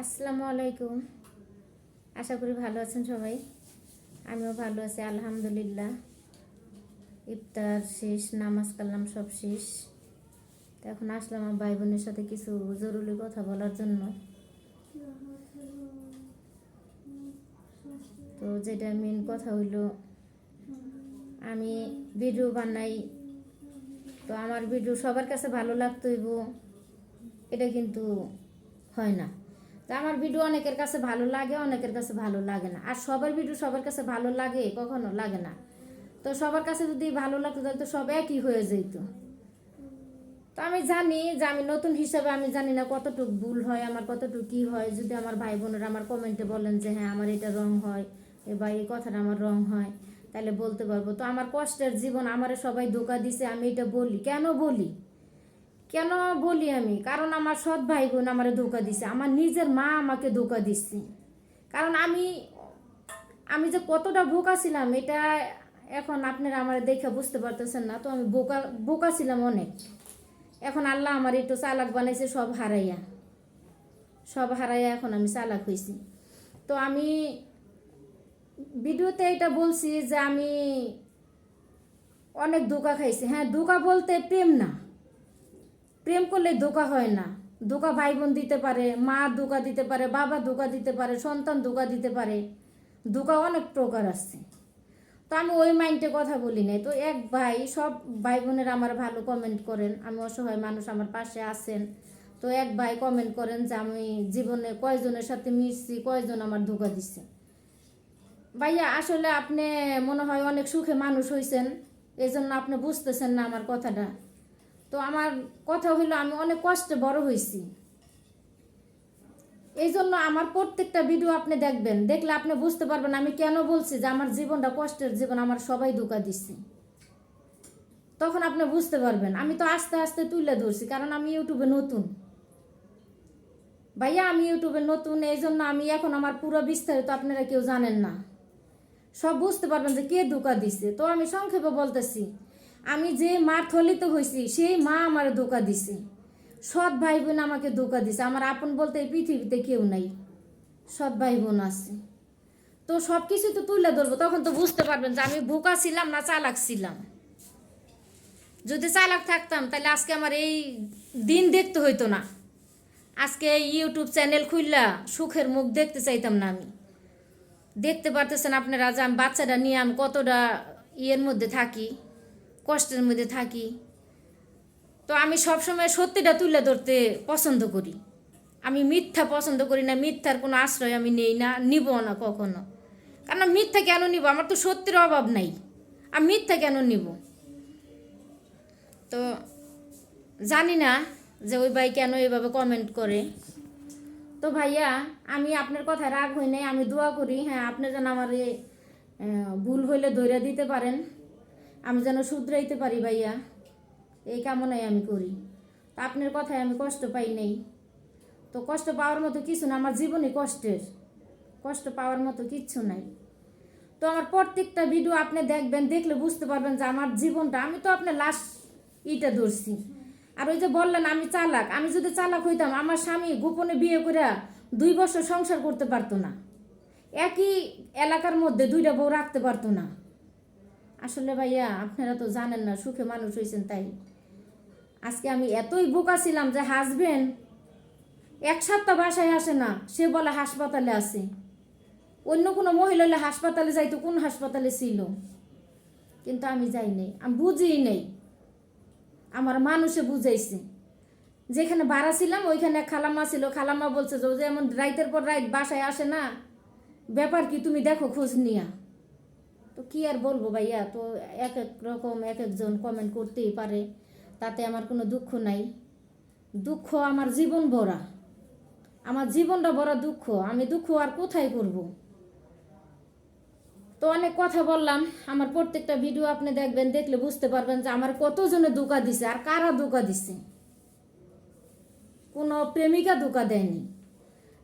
আসসালামু আলাইকুম। আশা করি ভালো আছেন সবাই। আমিও ভালো আছি, আলহামদুলিল্লাহ। ইফতার শেষ, নামাজ কালাম সব শেষ। তো এখন আসলাম আমার ভাই বোনের সাথে কিছু জরুরি কথা বলার জন্য। তো যেটা মেন কথা হইল, আমি ভিডিও বানাই। তো আমার ভিডিও সবার কাছে ভালো লাগতো এটা কিন্তু হয় না। তো আমার ভিডিও অনেকের কাছে ভালো লাগে, অনেকের কাছে ভালো লাগে না। আর সবার ভিডিও সবার কাছে ভালো লাগে, কখনো লাগে না। তো সবার কাছে যদি ভালো লাগতো, তাহলে তো সব একই হয়ে যেত। তো আমি জানি যে আমি নতুন হিসাবে আমি জানি না কতটুকু ভুল হয়, আমার কতটুকু কী হয়। যদি আমার ভাই বোনেরা আমার কমেন্টে বলেন যে হ্যাঁ আমার এটা রং হয় বা এই কথাটা আমার রং হয়, তাহলে বলতে পারব। তো আমার কষ্টের জীবন আমারে সবাই ধোকা দিছে, আমি এটা বলি। কেন বলি? কেন বলি আমি? কারণ আমার সৎ ভাই বোন আমার ধোকা দিছে। আমার নিজের মা আমাকে ধোকা দিচ্ছে কারণ আমি আমি যে কতটা বোকা ছিলাম, এটা এখন আপনারা আমার দেখে বুঝতে পারতেছেন না। তো আমি বোকা বোকা ছিলাম অনেক। এখন আল্লাহ আমার একটু চালাক বানাইছে, সব হারাইয়া। সব হারাইয়া এখন আমি চালাক হয়েছি তো আমি ভিডিওতে এটা বলছি যে আমি অনেক ধোকা খাইছি। হ্যাঁ ধোকা বলতে প্রেম না। প্রেম করলে ধোকা হয় না। ধোকা ভাই বোন দিতে পারে, মা ধোকা দিতে পারে, বাবা ধোকা দিতে পারে, সন্তান ধোকা দিতে পারে। ধোকা অনেক প্রকার আছে। তো আমি ওই মাইন্ডে কথা বলি নাই। তো এক ভাই, সব ভাই বোনের আমার ভালো কমেন্ট করেন। আমি অসহায় মানুষ, আমার পাশে আছেন। তো এক ভাই কমেন্ট করেন যে, আমি জীবনে কয়জনের সাথে মিশছি, কয়জন আমার ধোকা দিচ্ছে ভাইয়া, আসলে আপনি মনে হয় অনেক সুখে মানুষ হয়েছেন এই জন্য আপনি বুঝতেছেন না আমার কথাটা। তো আমার কথা হইল আমি অনেক কষ্টে বড় হয়েছি এই জন্য আমার প্রত্যেকটা ভিডিও আপনি দেখবেন, দেখলে আপনি বুঝতে পারবেন আমি কেন বলছি যে আমার জীবনটা কষ্টের জীবন, আমার সবাই ধোকা দিচ্ছে তখন আপনি বুঝতে পারবেন, আমি তো আস্তে আস্তে তুলে ধরছি, কারণ আমি ইউটিউবে নতুন। ভাইয়া, আমি ইউটিউবে নতুন এই জন্য আমি এখন আমার পুরো বিস্তারিত আপনারা কেউ জানেন না। সব বুঝতে পারবেন যে কে ধোকা দিছে। তো আমি সংক্ষেপে বলতেছি আমি যে মার থলিত হয়েছি সেই মা আমার ধোকা দিছে। সৎ ভাই বোন আমাকে ধোকা দিছে। আমার আপন বলতে এই পৃথিবীতে কেউ নাই। সৎ ভাই বোন আছে। তো সব কিছু তো তুলে ধরবো, তখন তো বুঝতে পারবেন যে আমি বোকা ছিলাম না চালাক ছিলাম। যদি চালাক থাকতাম, তাহলে আজকে আমার এই দিন দেখতে হইতো না। আজকে ইউটিউব চ্যানেল খুললা সুখের মুখ দেখতে চাইতাম না আমি। দেখতে পারতেছেন আপনারা যে আমি বাচ্চাটা নিয়ে আমি কতটা ইয়ের মধ্যে থাকি। কষ্টের মধ্যে থাকি। তো আমি সবসময় সত্যিটা তুলে ধরতে পছন্দ করি। আমি মিথ্যা পছন্দ করি না, মিথ্যার কোনো আশ্রয় আমি নেই না, নিব না কখনো। কারণ মিথ্যা কেন নিব? আমার তো সত্যির অভাব নাই। আমি মিথ্যা কেন নিব? তো জানি না যে ওই ভাই কেন এভাবে কমেন্ট করে। তো ভাইয়া, আমি আপনার কথা রাগ হই নাই, আমি দোয়া করি। হ্যাঁ আপনি যেন আমার ভুল হইলে ধৈর্য দিতে পারেন। আমি যেন শুধরাইতে পারি ভাইয়া। এই কামনাই আমি করি। তা আপনার কথায় আমি কষ্ট পাই নাই। তো কষ্ট পাওয়ার মতো কিছু না, আমার জীবনই কষ্টের। কষ্ট পাওয়ার মতো কিচ্ছু নাই। তো আমার প্রত্যেকটা ভিডিও আপনি দেখবেন, দেখলে বুঝতে পারবেন যে আমার জীবনটা, আমি তো আপনার লাস্ট ইটা ধরছি। আর ওই যে বললেন, আমি চালাক। আমি যদি চালাক হইতাম, আমার স্বামী গোপনে বিয়ে করে দুই বছর সংসার করতে পারতো না। একই এলাকার মধ্যে দুইটা বউ রাখতে পারতো না। আসলে ভাইয়া, আপনারা তো জানেন না, সুখে মানুষ হয়েছেন তাই। আজকে আমি এতই বোকা ছিলাম যে হাজবেন্ড এক সপ্তাহ বাসায় আসে না, সে বলে হাসপাতালে আছে। অন্য কোনো মহিলা হলে হাসপাতালে যাইতো, কোন হাসপাতালে ছিল? কিন্তু আমি যাই নাই, আমি বুঝিই নেই। আমার মানুষে বুঝাইছে। যেখানে ভাড়া ছিলাম, ওইখানে খালাম্মা ছিল। খালাম্মা বলছে যে, ও যেমন রাইতের পর রাইত বাসায় আসে না, ব্যাপার কি তুমি দেখো খোঁজ নিয়া। তো কি আর বলব ভাইয়া? তো এক এক রকম এক একজন কমেন্ট করতেই পারে। তাতে আমার কোনো দুঃখ নাই। দুঃখ আমার জীবন ভরা। আমার জীবনটা ভরা দুঃখ। আমি দুঃখ আর কোথায় করব? তো অনেক কথা বললাম। আমার প্রত্যেকটা ভিডিও আপনি দেখবেন, দেখলে বুঝতে পারবেন যে আমার কতজনে ধোকা দিছে আর কারা ধোকা দিছে। কোনো প্রেমিকা ধোকা দেয়নি।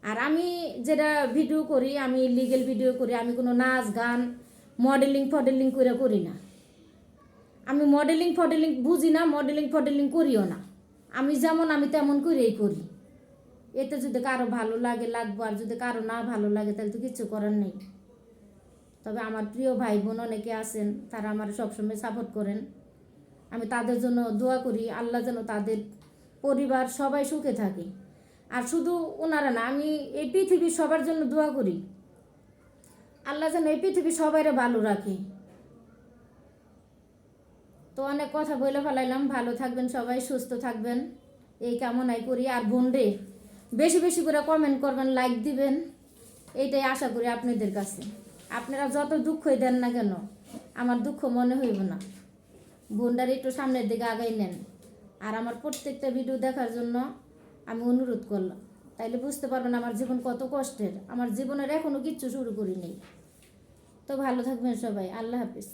আর আমি যেটা ভিডিও করি, আমি লিগেল ভিডিও করি, আমি কোনো নাচ, গান মডেলিং ফডেলিং করে করি না। আমি মডেলিং ফডেলিং বুঝি না, মডেলিং ফডেলিং করিও না। আমি যেমন, আমি তেমন করেই করি। এতে যদি কারও ভালো লাগে, লাগবো, আর যদি কারও না ভালো লাগে, তাহলে তো কিছু করার নেই। তবে আমার প্রিয় ভাই বোন অনেকে আছেন, তারা আমার সবসময় সাপোর্ট করেন। আমি তাদের জন্য দোয়া করি, আল্লাহ যেন তাদের পরিবার সবাই সুখে থাকে। আর শুধু ওনারা না, আমি এই পৃথিবীর সবার জন্য দোয়া করি। আল্লাহ যেন এই পৃথিবী সবাইরে ভালো রাখে। তো অনেক কথা বলে ফেলাইলাম। ভালো থাকবেন সবাই, সুস্থ থাকবেন। এই কামনাই করি। আর বোনরে বেশি বেশি করে কমেন্ট করবেন লাইক দিবেন। এইটাই আশা করি আপনাদের কাছে। আপনারা যত দুঃখই দেন না কেন, আমার দুঃখ মনে হইব না। বোনটার একটু সামনের দিকে আগাই নেন। আর আমার প্রত্যেকটা ভিডিও দেখার জন্য আমি অনুরোধ করলাম। তাইলে বুঝতে পারবেন আমার জীবন কত কষ্টের। আমার জীবনের এখনও কিচ্ছু শুরু করিনি। তো ভালো থাকবেন সবাই। আল্লাহ হাফিজ।